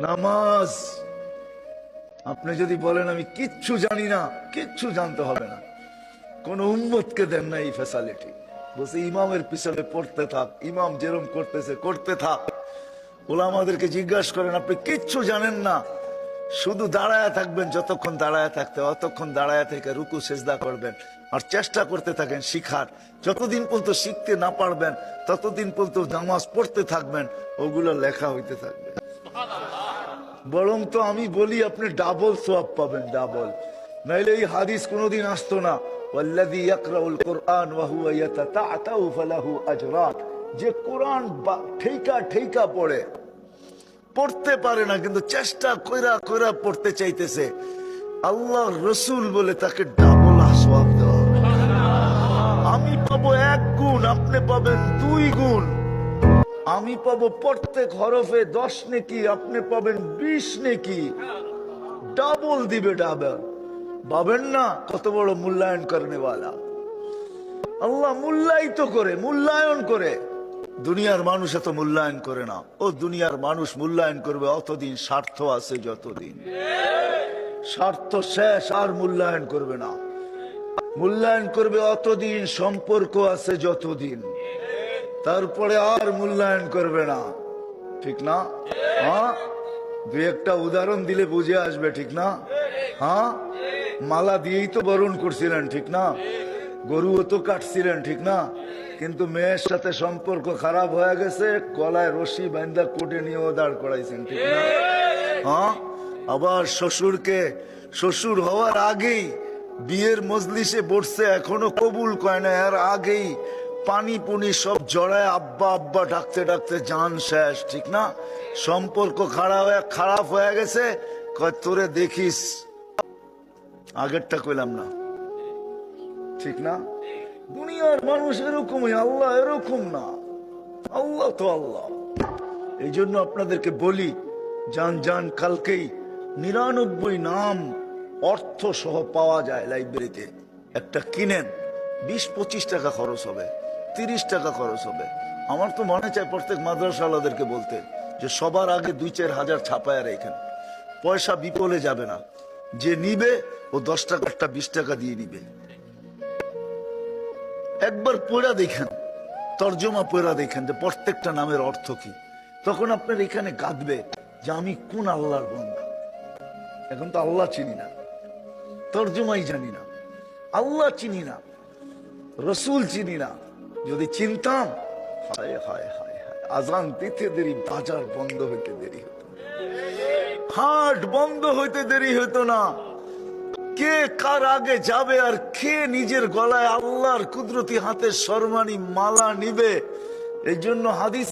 নামাজ। আপনি যদি বলেন, আমি কিচ্ছু জানি না, কিচ্ছু জানতে হবে না। কোন উম্মতকে দেন না এই ফ্যাসিলিটি বলছে, ইমামের পিছনে পড়তে থাক। ইমাম যেরম করতেছে, করতে থাক। ওলা আমাদেরকে জিজ্ঞাসা করেন, আপনি কিচ্ছু জানেন না। শুধু দাঁড়ায় থাকবেন, যতক্ষণ দাঁড়ায় থাকতে, অতক্ষণ দাঁড়ায় থেকে রুকু, সেজদা করবেন। আর চেষ্টা করতে থাকেন শিখার। যতদিন পর্যন্ত শিখতে না পারবেন, ততদিন পর্যন্ত নামাজ পড়তে থাকবেন, ওগুলো লেখা হইতে থাকবে। বরং তো আমি বলি আপনি ডাবল সোয়াব পাবেন ডাবল নাইলে এই হাদিস কোনোদিন আসতো না। ইয়াকরাউল কুরআন ওয়া হুয়া ইয়াতাতাআতাউ ফালাহু আজরান যে কোরআন ঠেকা ঠেকা পড়ে, পড়তে পারে না, কিন্তু চেষ্টা কইরা কইরা পড়তে চাইতেছে। আল্লাহ রসুল বলে তাকে ডাবল সোয়াব দেওয়া আমি পাবো এক গুণ, আপনি পাবেন দুই গুণ। আমি পাবো প্রত্যেক হরফে দশ নেকি, আপনি পাবেন বিশ নেকি। ডাবল দিবে ডাবল। পাবেন না? কত বড় মূল্যায়ন করেনেওয়ালা আল্লাহ মূল্যায়িত করে, মূল্যায়ন করে। দুনিয়ার মানুষ এত মূল্যায়ন করে না। ও দুনিয়ার মানুষ মূল্যায়ন করবে অতদিন, স্বার্থ আছে যতদিন। স্বার্থ শেষ, আর মূল্যায়ন করবে না। মূল্যায়ন করবে অতদিন, সম্পর্ক আছে যতদিন। তারপরে আর মূল্যায়ন করবে না। ঠিক না? হ্যাঁ? দু একটা উদাহরণ দিলে বুঝে আসবে, ঠিক না? হ্যাঁ? মালা দিয়েই তো বরণ করছিলেন, ঠিক না? গরুও তো কাটছিলেন, ঠিক না? কিন্তু মেয়ের সাথে সম্পর্ক খারাপ হয়ে গেছে, কলায় রশি বান্ধা কোটে নিয়ে ও দাঁড় করাইছেন, ঠিক না? হ্যাঁ? আবার শ্বশুরকে, শ্বশুর হওয়ার আগেই বিয়ের মজলিসে বসছে, এখনও কবুল কয় না, এর আগেই পানি পুনি সব জড়ায়, আব্বা আব্বা, ডাকতে ডাকতে জান শেষ, ঠিক না? সম্পর্ক খারাপ হয়ে খারাপ হয়ে গেছে তোরে দেখিস। আগেরটা কইলাম না। ঠিক না? দুনিয়ার মানুষ এরকমই, আল্লাহ এরকম না। আল্লাহ তো আল্লাহ। এই জন্য আপনাদেরকে বলি, যান যান, কালকেই নিরানব্বই নাম অর্থ সহ পাওয়া যায় লাইব্রেরিতে। একটা কিনেন, বিশ পঁচিশ টাকা খরচ হবে। তিরিশ টাকা খরচ হবে। আমার তো মনে চায় প্রত্যেক মাদ্রাসাওয়ালাদেরকে বলতে যে সবার আগে দুই চার হাজার ছাপায় রেখেন পয়সা বিপলে যাবে না। যে নিবে, ও দশ টাকা বিশ টাকা দিয়ে নিবে। একবার পড়া দেখেন, তর্জমা পড়া দেখেন যে প্রত্যেকটা নামের অর্থ কি। তখন আপনার এখানে কাঁদবে যে আমি কোন আল্লাহর বন্ধু এখন তো আল্লাহ চিনি না। তর্জমাই জানি না। আল্লাহ চিনি না। রসুল চিনি না। যদি চিনতাম, হায় হায় হায় হায়, আজান দিতে দেরি, বাজার বন্ধ হইতে দেরি হতো। হাট বন্ধ হইতে দেরি হতো না কে কার আগে যাবে আর কে নিজের গলায় আল্লাহর কুদরতি হাতের সরমানি মালা নিবে এই জন্য হাদিস